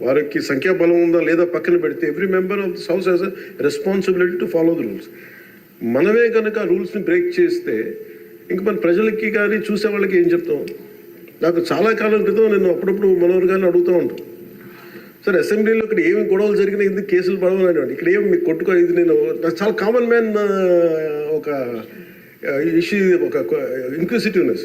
వారికి సంఖ్యాబలం ఉందా లేదా పక్కన పెడితే every member of this house has a responsibility to follow the rules మనమే కనుక రూల్స్ని బ్రేక్ చేస్తే ఇంక మన ప్రజలకి కానీ చూసే వాళ్ళకి ఏం చెప్తాం? నాకు చాలా కాలం క్రితం నేను అప్పుడప్పుడు మనోహర్ గారిని అడుగుతూ ఉంటాను సార్ అసెంబ్లీలో ఇక్కడ ఏమి గొడవలు జరిగినా ఎందుకు కేసులు పడవని ఇక్కడ ఏమి మీకు కొట్టుకో ఇది నేను? నాకు చాలా కామన్ మ్యాన్ ఒక ఇష్యూ ఒక ఇంక్విసిటివ్నెస్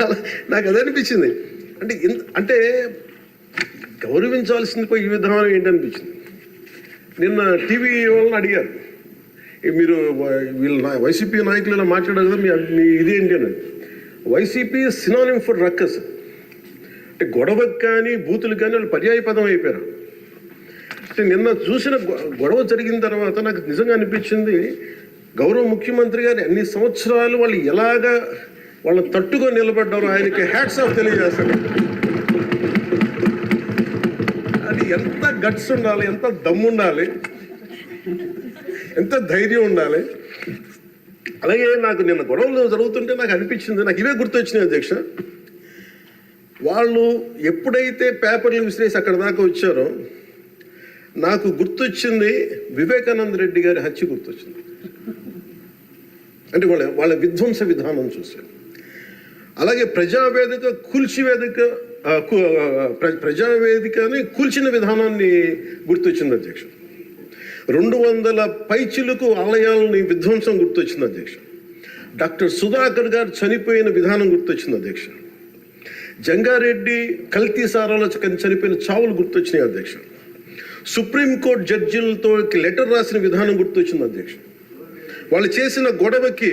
అలా నాకు అది అనిపించింది. అంటే ఇంత అంటే గౌరవించాల్సింది ఈ విధానం ఏంటనిపించింది నిన్న టీవీ వాళ్ళని అడిగారు. మీరు వీళ్ళు నా- వైసీపీ నాయకులు ఇలా మాట్లాడారు కదా మీ మీ ఇదేంటి అని. YCP synonym for ruckus. అంటే గొడవకు కానీ బూతులు కానీ వాళ్ళు పర్యాయ పదం అయిపోయారు. అంటే నిన్న చూసిన గొ- గొడవ జరిగిన తర్వాత నాకు నిజంగా అనిపించింది గౌరవ ముఖ్యమంత్రి గారు అన్ని సంవత్సరాలు వాళ్ళు ఎలాగా వాళ్ళని తట్టుగా నిలబడ్డారు. ఆయనకి హ్యాట్స్ ఆఫ్ తెలియజేస్తాను. అది ఎంత గట్స్ ఉండాలి ఎంత దమ్ము ఉండాలి ఎంత ధైర్యం ఉండాలి. అలాగే నాకు నిన్న గొడవలు జరుగుతుంటే నాకు అనిపించింది నాకు ఇవే గుర్తొచ్చినాయి అధ్యక్ష. వాళ్ళు ఎప్పుడైతే పేపర్లు విసిరేసి అక్కడ దాకా వచ్చారో నాకు గుర్తొచ్చింది వివేకానంద రెడ్డి గారి హత్య గుర్తొచ్చింది. అంటే వాళ్ళ వాళ్ళ విధ్వంస విధానం చూశాను. అలాగే ప్రజావేదిక కూల్చివేదిక వేదిక ప్రజావేదికని కూల్చిన విధానాన్ని గుర్తొచ్చింది అధ్యక్షుడు. రెండు వందల పైచిలకు ఆలయాలని విధ్వంసం గుర్తొచ్చింది అధ్యక్ష డాక్టర్ సుధాకర్ గారు చనిపోయిన విధానం గుర్తొచ్చింది అధ్యక్ష జంగారెడ్డి కల్తీ సారాలో చనిపోయిన చావులు గుర్తొచ్చినాయి అధ్యక్ష సుప్రీంకోర్టు జడ్జిలతో లెటర్ రాసిన విధానం గుర్తొచ్చింది అధ్యక్ష వాళ్ళు చేసిన గొడవకి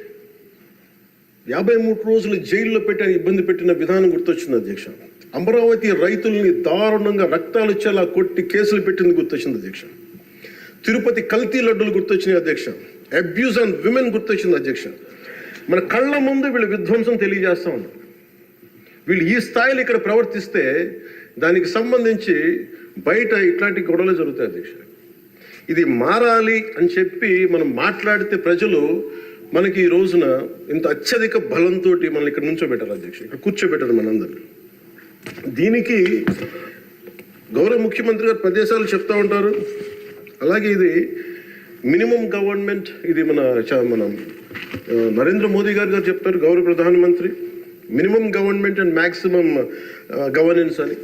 యాభై మూడు రోజులు జైల్లో పెట్టి ఇబ్బంది పెట్టిన విధానం గుర్తొచ్చింది అధ్యక్ష. అమరావతి రైతుల్ని దారుణంగా రక్తాలు వచ్చేలా కొట్టి కేసులు పెట్టింది గుర్తొచ్చింది అధ్యక్ష. తిరుపతి కల్తీ లడ్డులు గుర్తొచ్చినాయి అధ్యక్ష. అబ్యూస్ అండ్ విమెన్ గుర్తొచ్చింది అధ్యక్ష. మన కళ్ళ ముందు వీళ్ళు విధ్వంసం తెలియజేస్తా ఉన్నారు. వీళ్ళు ఈ స్థాయిలో ఇక్కడ ప్రవర్తిస్తే దానికి సంబంధించి బయట ఇట్లాంటి గొడవలు జరుగుతాయి అధ్యక్ష. ఇది మారాలి అని చెప్పి మనం మాట్లాడితే ప్రజలు మనకి ఈ రోజున ఇంత అత్యధిక బలంతో మనల్ని ఇక్కడ నుంచోబెట్టారు అధ్యక్ష ఇక్కడ కూర్చోబెట్టారు మనందరినీ. దీనికి గౌరవ ముఖ్యమంత్రి గారు ప్రదేశాలు చెప్తా ఉంటారు. అలాగే ఇది మినిమం గవర్నమెంట్ ఇది మన చ- మన నరేంద్ర మోదీ గారు గారు చెప్తారు గౌరవ ప్రధానమంత్రి. Minimum government and maximum governance అని.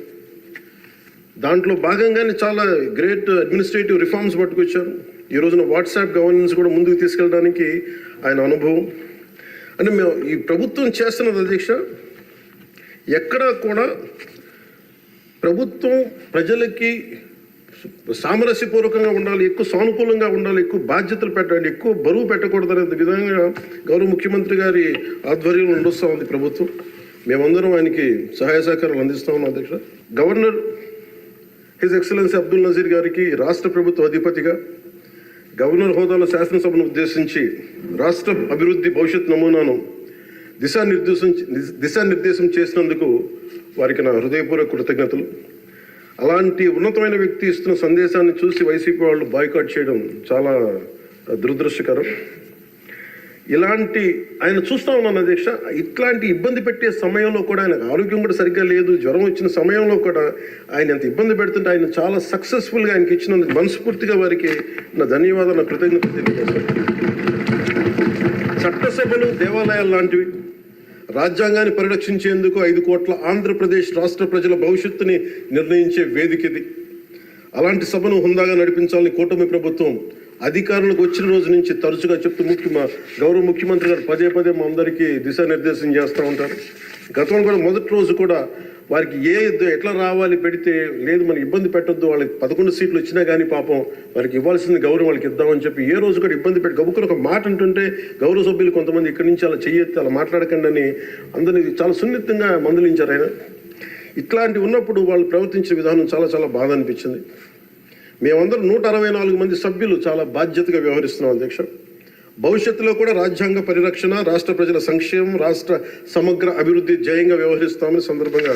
దాంట్లో భాగంగానే చాలా గ్రేట్ అడ్మినిస్ట్రేటివ్ రిఫార్మ్స్ పట్టుకొచ్చారు. ఈ రోజున వాట్సాప్ గవర్నెన్స్ కూడా ముందుకు తీసుకెళ్ళడానికి ఆయన అనుభవం. అంటే మేము ఈ ప్రభుత్వం చేస్తున్నది అధ్యక్ష ఎక్కడా కూడా ప్రభుత్వం ప్రజలకి సామరస్యపూర్వకంగా ఉండాలి ఎక్కువ సానుకూలంగా ఉండాలి ఎక్కువ బాధ్యతలు పెట్టాలి ఎక్కువ బరువు పెట్టకూడదు అనే విధంగా గౌరవ ముఖ్యమంత్రి గారి ఆధ్వర్యంలో నడుస్తూ ఉంది ప్రభుత్వం. మేమందరం ఆయనకి సహాయ సహకారాలు అందిస్తా ఉన్నాం అధ్యక్ష. Governor his excellency Abdul Nazeer గారికి రాష్ట్ర ప్రభుత్వ అధిపతిగా గవర్నర్ హోదాలో శాసనసభను ఉద్దేశించి రాష్ట్ర అభివృద్ధి భవిష్యత్ నమూనాను దిశానిర్దేశం దిశానిర్దేశం చేసినందుకు వారికి నా హృదయపూర్వక కృతజ్ఞతలు. అలాంటి ఉన్నతమైన వ్యక్తి ఇస్తున్న సందేశాన్ని చూసి వైసీపీ వాళ్ళు బాయ్కాట్ చేయడం చాలా దురదృష్టకరం. ఇలాంటి ఆయన చూస్తా ఉన్నాను అధ్యక్ష. ఇట్లాంటి ఇబ్బంది పెట్టే సమయంలో కూడా ఆయన ఆరోగ్యం కూడా సరిగ్గా లేదు జ్వరం వచ్చిన సమయంలో కూడా ఆయన ఎంత ఇబ్బంది పెడుతుంటే ఆయన చాలా సక్సెస్ఫుల్గా ఆయనకి ఇచ్చినందుకు మనస్ఫూర్తిగా వారికి నా ధన్యవాదాలు నా కృతజ్ఞత తెలియజేస్తాను. చట్టసభలు దేవాలయాలు లాంటివి రాజ్యాంగాన్ని పరిరక్షించేందుకు ఐదు కోట్ల ఆంధ్రప్రదేశ్ రాష్ట్ర ప్రజల భవిష్యత్తుని నిర్ణయించే వేదిక ఇది. అలాంటి సభను హుందాగా నడిపించాలని కూటమి ప్రభుత్వం అధికారులకు వచ్చిన రోజు నుంచి తరచుగా చెప్తూ ముఖ్య గౌరవ ముఖ్యమంత్రి గారు పదే పదే మా అందరికీ దిశానిర్దేశం చేస్తూ ఉంటారు. గతంలో కూడా మొదటి రోజు కూడా వారికి ఏ ఎట్లా రావాలి పెడితే లేదు మనం ఇబ్బంది పెట్టొద్దు వాళ్ళకి పదకొండు సీట్లు వచ్చినా కానీ పాపం వారికి ఇవ్వాల్సిన గౌరవం వాళ్ళకి ఇద్దామని చెప్పి ఏ రోజు కూడా ఇబ్బంది పెట్టి గబుకులు ఒక మాట అంటుంటే గౌరవ సభ్యులు కొంతమంది ఇక్కడి నుంచి అలా చేయొచ్చు అలా మాట్లాడకండి అని అందరినీ చాలా సున్నితంగా మందలించారు ఆయన. ఇట్లాంటి ఉన్నప్పుడు వాళ్ళు ప్రవర్తించిన విధానం చాలా చాలా బాధ అనిపించింది. మేమందరం నూట అరవై నాలుగు మంది సభ్యులు చాలా బాధ్యతగా వ్యవహరిస్తున్నాం అధ్యక్ష. భవిష్యత్తులో కూడా రాజ్యాంగ పరిరక్షణ రాష్ట్ర ప్రజల సంక్షేమం రాష్ట్ర సమగ్ర అభివృద్ధి జయంగా వ్యవహరిస్తామని సందర్భంగా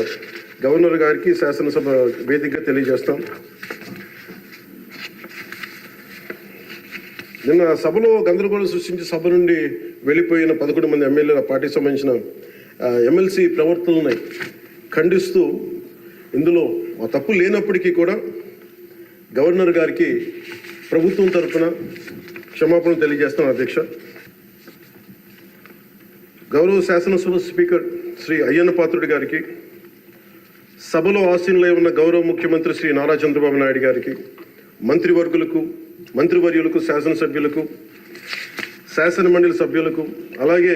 గవర్నర్ గారికి శాసనసభ వేదికగా తెలియజేస్తాం. నిన్న సభలో గందరగోళం సృష్టించి సభ నుండి వెళ్ళిపోయిన పదకొండు మంది ఎమ్మెల్యేల పార్టీకి సంబంధించిన ఎమ్మెల్సీ ప్రవర్తనని ఖండిస్తూ ఇందులో ఆ తప్పు లేనప్పటికీ కూడా గవర్నర్ గారికి ప్రభుత్వం తరఫున క్షమాపణ తెలియజేస్తాను అధ్యక్ష. గౌరవ శాసనసభ స్పీకర్ శ్రీ అయ్యన్న పాత్రుడి గారికి సభలో ఆసీనులై ఉన్న గౌరవ ముఖ్యమంత్రి శ్రీ నారా చంద్రబాబు నాయుడు గారికి మంత్రివర్గులకు మంత్రివర్యులకు శాసనసభ్యులకు శాసన మండలి సభ్యులకు అలాగే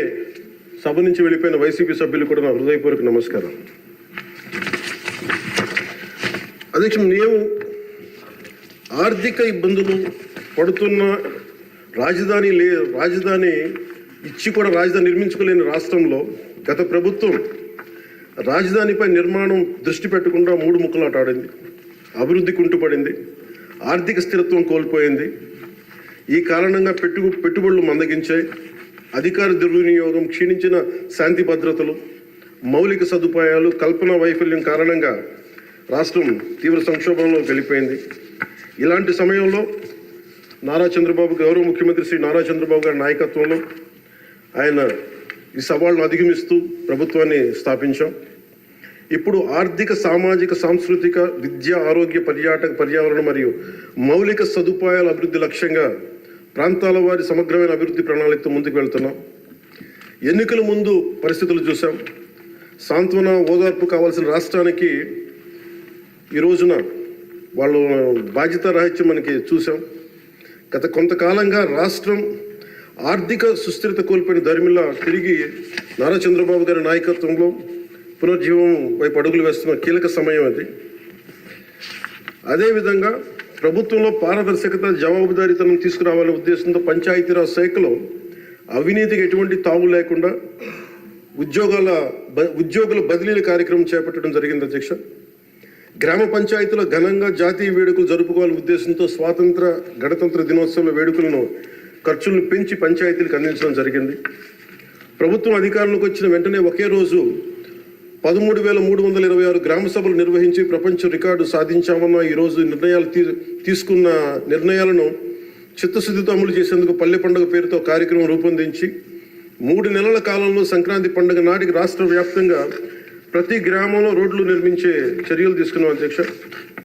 సభ నుంచి వెళ్ళిపోయిన వైసీపీ సభ్యులు కూడా నా హృదయపూర్వక నమస్కారం అధ్యక్ష మేము ఆర్థిక ఇబ్బందులు పడుతున్న రాజధాని లే రాజధాని ఇచ్చి కూడా రాజధాని నిర్మించుకోలేని రాష్ట్రంలో గత ప్రభుత్వం రాజధానిపై నిర్మాణం దృష్టి పెట్టకుండా మూడు ముక్కలాట ఆడింది అభివృద్ధి కుంటుపడింది. ఆర్థిక స్థిరత్వం కోల్పోయింది. ఈ కారణంగా పెట్టు పెట్టుబడులు మందగించాయి. అధికార దుర్వినియోగం క్షీణించిన శాంతి భద్రతలు మౌలిక సదుపాయాలు కల్పన వైఫల్యం కారణంగా రాష్ట్రం తీవ్ర సంక్షోభంలో వెళ్ళిపోయింది ఇలాంటి సమయంలో నారా చంద్రబాబు గౌరవ ముఖ్యమంత్రి శ్రీ నారా చంద్రబాబు గారి నాయకత్వంలో ఆయన ఈ సవాళ్ళను అధిగమిస్తూ ప్రభుత్వాన్ని స్థాపించాం. ఇప్పుడు ఆర్థిక సామాజిక సాంస్కృతిక విద్య ఆరోగ్య పర్యాటక పర్యావరణ మరియు మౌలిక సదుపాయాల అభివృద్ధి లక్ష్యంగా ప్రాంతాల వారి సమగ్రమైన అభివృద్ధి ప్రణాళికతో ముందుకు వెళ్తున్నాం. ఎన్నికల ముందు పరిస్థితులు చూసాం సాంత్వన ఓదార్పు కావాల్సిన రాష్ట్రానికి ఈ రోజున వాళ్ళు బాధ్యత రాహిత్యం మనకి చూసాం గత కొంతకాలంగా రాష్ట్రం ఆర్థిక సుస్థిరత కోల్పోయిన ధర్మిలా తిరిగి నారా చంద్రబాబు గారి నాయకత్వంలో పునర్జీవం వైపు అడుగులు వేస్తున్న కీలక సమయం అది. అదేవిధంగా ప్రభుత్వంలో పారదర్శకత జవాబుదారీతనం తీసుకురావాలనే ఉద్దేశంతో పంచాయతీరాజ్ శాఖలో అవినీతికి ఎటువంటి తావు లేకుండా ఉద్యోగాల బ- ఉద్యోగుల బదిలీల కార్యక్రమం చేపట్టడం జరిగింది అధ్యక్ష. గ్రామ పంచాయతీలో ఘనంగా జాతీయ వేడుకలు జరుపుకోవాలనే ఉద్దేశంతో స్వాతంత్ర గణతంత్ర దినోత్సవ వేడుకలను ఖర్చులను పెంచి పంచాయతీలకు అందించడం జరిగింది. ప్రభుత్వం అధికారంలోకి వచ్చిన వెంటనే ఒకే రోజు పదమూడు వేల మూడు వందల ఇరవై ఆరు గ్రామ సభలు నిర్వహించి ప్రపంచ రికార్డు సాధించామన్న ఈరోజు నిర్ణయాలు తీ తీసుకున్న నిర్ణయాలను చిత్తశుద్ధితో అమలు చేసేందుకు పల్లె పండుగ పేరుతో కార్యక్రమం రూపొందించి మూడు నెలల కాలంలో సంక్రాంతి పండుగ నాటికి రాష్ట్ర వ్యాప్తంగా ప్రతి గ్రామంలో రోడ్లు నిర్మించే చర్యలు తీసుకున్నాం అధ్యక్ష.